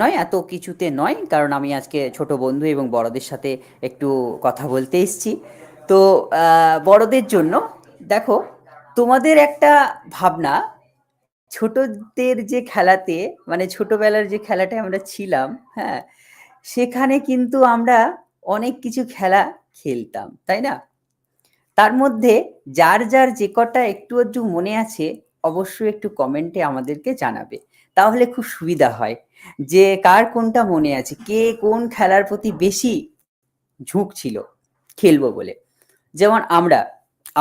নয়, এত কিছুতে নয়, কারণ আমি আজকে ছোট বন্ধু এবং বড়দের সাথে একটু কথা বলতে এসেছি। তো বড়দের জন্য, দেখো, তোমাদের একটা ভাবনা, ছোটদের যে খেলাতে মানে ছোটবেলার যে খেলাটা আমরা ছিলাম হ্যাঁ সেখানে কিন্তু আমরা অনেক কিছু খেলা খেলতাম, তাই না? তার মধ্যে যার যার যে কটা একটু একটু মনে আছে অবশ্যই একটু কমেন্টে আমাদেরকে জানাবে। তাহলে খুব সুবিধা হয় যে কার কোনটা মনে আছে, কে কোন খেলার প্রতি বেশি ঝুঁক ছিল খেলব বলে। যেমন আমরা,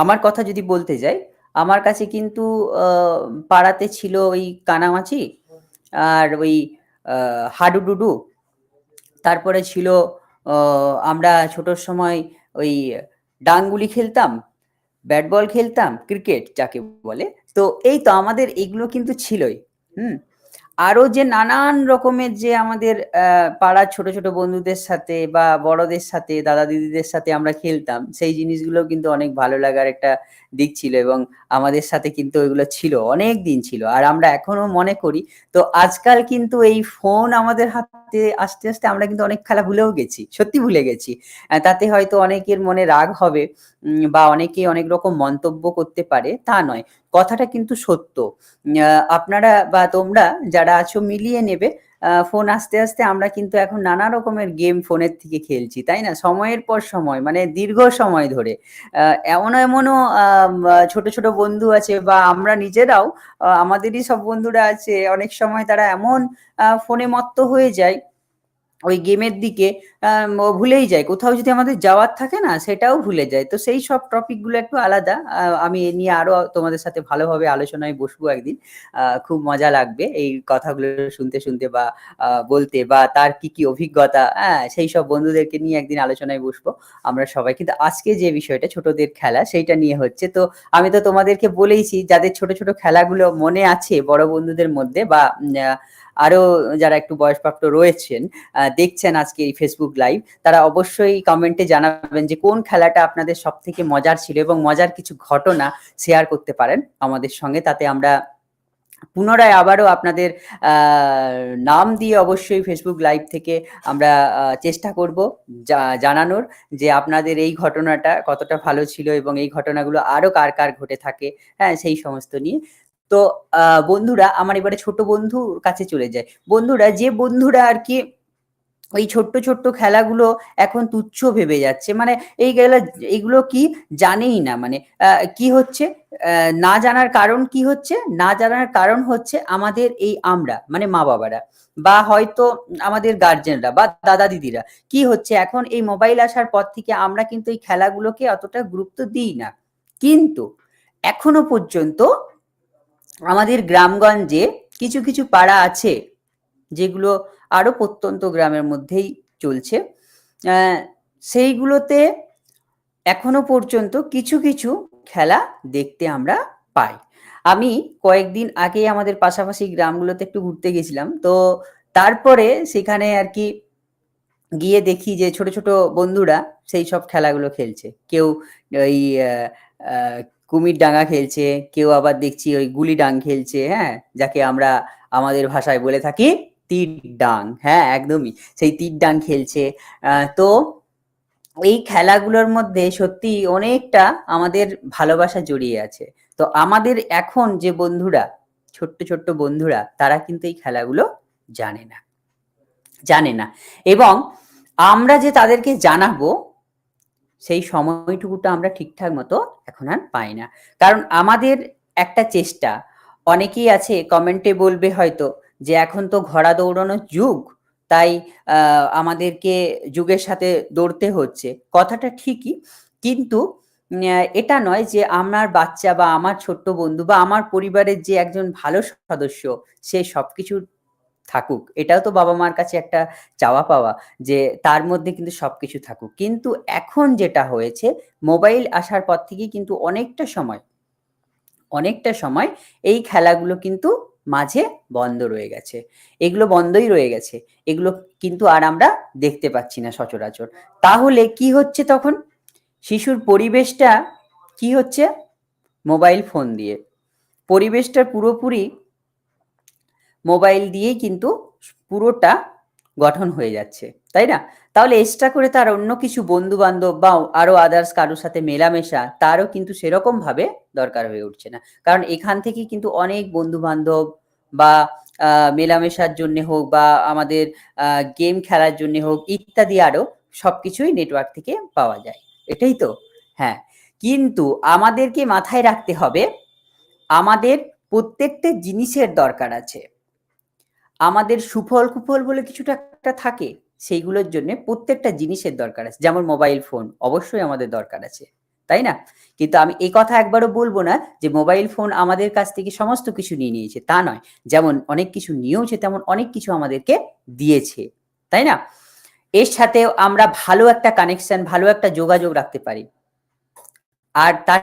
আমার কথা যদি বলতে যাই, আমার কাছে কিন্তু পাড়াতে ছিল ওই কানামাছি আর ওই হাডুডুডু। তারপরে ছিল আমরা ছোটোর সময় ওই ডাংগুলি খেলতাম ব্যাট বল খেলতাম ক্রিকেট যাকে বলে। তো এই তো আমাদের এগুলো কিন্তু ছিলই। হুম? আরও যে নানান রকমের যে আমাদের পাড়ার ছোট ছোট বন্ধুদের সাথে বা বড়দের সাথে, দাদা দিদিদের সাথে আমরা খেলতাম, সেই জিনিসগুলো কিন্তু অনেক ভালো লাগার একটা দিক ছিল এবং আমাদের সাথে কিন্তু ওইগুলো ছিল, অনেক দিন ছিল। আর আমরা এখনও মনে করি। তো আজকাল কিন্তু এই ফোন আমাদের হাতে আস্তে আস্তে আমরা কিন্তু অনেক খেলা ভুলেও গেছি, সত্যি ভুলে গেছি। তাতে হয়তো অনেকের মনে রাগ হবে বা অনেকে অনেক রকম মন্তব্য করতে পারে, তা নয়। কথাটা কিন্তু সত্য। আপনারা বা তোমরা যারা আছো মিলিয়ে নেবে ফোন আস্তে আস্তে আমরা কিন্তু এখন নানা রকমের গেম ফোনের থেকে খেলছি, তাই না? সময়ের পর সময় মানে দীর্ঘ সময় ধরে। এমন এমনও ছোট ছোট বন্ধু আছে বা আমরা নিজেরাও আমাদেরই সব বন্ধুরা আছে, অনেক সময় তারা এমন ফোনে মত্ত হয়ে যায় ওই গেমের দিকে ভুলেই যায়। কোথাও যদি আমাদের যাওয়ার থাকে না, সেটাও ভুলে যায়। তো সেই সব টপিকগুলো একটু আলাদা। আমি এ নিয়ে আরও তোমাদের সাথে ভালোভাবে আলোচনায় বসবো একদিন। খুব মজা লাগবে এই কথাগুলো শুনতে শুনতে বা বলতে বা তার কি কি অভিজ্ঞতা। হ্যাঁ সেই সব বন্ধুদেরকে নিয়ে একদিন আলোচনায় বসবো। আমরা সবাই কিন্তু আজকে যে বিষয়টা, ছোটদের খেলা, সেইটা নিয়ে হচ্ছে। তো আমি তো তোমাদেরকে বলেইছি, যাদের ছোট ছোট খেলাগুলো মনে আছে বড় বন্ধুদের মধ্যে বা আরও যারা একটু বয়সপ্রাপ্ত রয়েছেন দেখছেন আজকে এই ফেসবুক লাইভ তারা অবশ্যই কমেন্টে জানাবেন যে কোন খেলাটা আপনাদের সব থেকে মজার ছিল এবং মজার কিছু ঘটনা শেয়ার করতে পারেন আমাদের সঙ্গে। তাতে আমরা পুনরায় আবারও আপনাদের নাম দিয়ে অবশ্যই ফেসবুক লাইভ থেকে আমরা চেষ্টা করব জানানোর যে আপনাদের এই ঘটনাটা কতটা ভালো ছিল এবং এই ঘটনাগুলো আরও কার কার ঘটে থাকে হ্যাঁ সেই সমস্ত নিয়ে। তো বন্ধুরা আমার এবারে ছোট বন্ধুর কাছে চলে যায়। বন্ধুরা, যে বন্ধুরা আর কি ওই ছোট্ট ছোট্ট খেলাগুলো এখন তুচ্ছ ভেবে যাচ্ছে মানে এই গেলা, এগুলো কি জানেই না মানে কি হচ্ছে? না জানার কারণ কি হচ্ছে? না জানার কারণ হচ্ছে আমাদের এই আমরা মানে মা বাবারা, বা হয়তো আমাদের গার্জেনরা বা দাদা দিদিরা, কি হচ্ছে? এখন এই মোবাইল আসার পর থেকে আমরা কিন্তু এই খেলাগুলোকে অতটা গুরুত্ব দিই না। কিন্তু এখনও পর্যন্ত আমাদের গ্রামগঞ্জে কিছু কিছু পাড়া আছে যেগুলো আরও প্রত্যন্ত গ্রামের মধ্যেই চলছে। সেইগুলোতে এখনও পর্যন্ত কিছু কিছু খেলা দেখতে আমরা পাই। আমি কয়েকদিন আগেই আমাদের পাশাপাশি গ্রামগুলোতে একটু ঘুরতে গেছিলাম। তো তারপরে সেখানে আর কি গিয়ে দেখি যে ছোট ছোট বন্ধুরা সেই সব খেলাগুলো খেলছে। কেউ ওই কুমির ডাঙ্গা খেলছে, কেউ আবার দেখছি ওই গুলি ডাং খেলছে হ্যাঁ? যাকে আমরা আমাদের ভাষায় বলে থাকি তীর ডাং হ্যাঁ একদমই। সেই তীর ডাং খেলছে। তো এই খেলাগুলোর মধ্যে সত্যি অনেকটা আমাদের ভালোবাসা জড়িয়ে আছে। তো আমাদের এখন যে বন্ধুরা, ছোট্ট ছোট্ট বন্ধুরা, তারা কিন্তু এই খেলাগুলো জানে না। জানে না। এবং আমরা যে তাদেরকে জানাব সেই সময়টুকুটা আমরা ঠিকঠাক মতো এখন আর পাই না। কারণ আমাদের একটা চেষ্টা, অনেকেই আছে কমেন্টে বলবে হয়তো যে এখন তো ঘোড়া দৌড়ানোর যুগ, তাই আমাদেরকে যুগের সাথে দৌড়তে হচ্ছে। কথাটা ঠিকই, কিন্তু এটা নয় যে আমার বাচ্চা বা আমার ছোট্ট বন্ধু বা আমার পরিবারের যে একজন ভালো সদস্য, সে সবকিছুর থাকুক। এটাও তো বাবা মার কাছে একটা চাওয়া পাওয়া যে তার মধ্যে কিন্তু সবকিছু থাকুক। কিন্তু এখন যেটা হয়েছে, মোবাইল আসার পর থেকে কিন্তু অনেকটা সময় অনেকটা সময় এই খেলাগুলো কিন্তু মাঝে বন্ধ রয়ে গেছে। এগুলো বন্ধই রয়ে গেছে। এগুলো কিন্তু আর আমরা দেখতে পাচ্ছি না সচরাচর। তাহলে কি হচ্ছে তখন? শিশুর পরিবেশটা কি হচ্ছে? মোবাইল ফোন দিয়ে। পরিবেশটা পুরোপুরি মোবাইল দিয়েই কিন্তু পুরোটা গঠন হয়ে যাচ্ছে, তাই না? তাহলে এক্সট্রা করে তার অন্য কিছু বন্ধু বান্ধব বা আরও আদার্স কারোর সাথে মেলামেশা, তারও কিন্তু সেরকম ভাবে দরকার হয়ে উঠছে না। কারণ এখান থেকে কিন্তু অনেক বন্ধু বান্ধব বা মেলামেশার জন্য হোক বা আমাদের গেম খেলার জন্য হোক ইত্যাদি আরও সবকিছুই নেটওয়ার্ক থেকে পাওয়া যায়। এটাই তো? হ্যাঁ। কিন্তু আমাদেরকে মাথায় রাখতে হবে, আমাদের প্রত্যেকটা জিনিসের দরকার আছে। আমাদের সুফল কুফল বলে কিছুটা একটা থাকে, সেইগুলোর জন্য প্রত্যেকটা জিনিসের দরকার আছে। যেমন মোবাইল ফোন অবশ্যই আমাদের দরকার আছে, তাই না? কিন্তু আমি এই কথা একবারও বলব না যে মোবাইল ফোন আমাদের কাছ থেকে সমস্ত কিছু নিয়ে নিয়েছে, তা নয়। যেমন অনেক কিছু নিয়েওছে, তেমন অনেক কিছু আমাদেরকে দিয়েছে, তাই না? এর সাথে আমরা ভালো একটা কানেকশন ভালো একটা যোগাযোগ রাখতে পারি। আর তার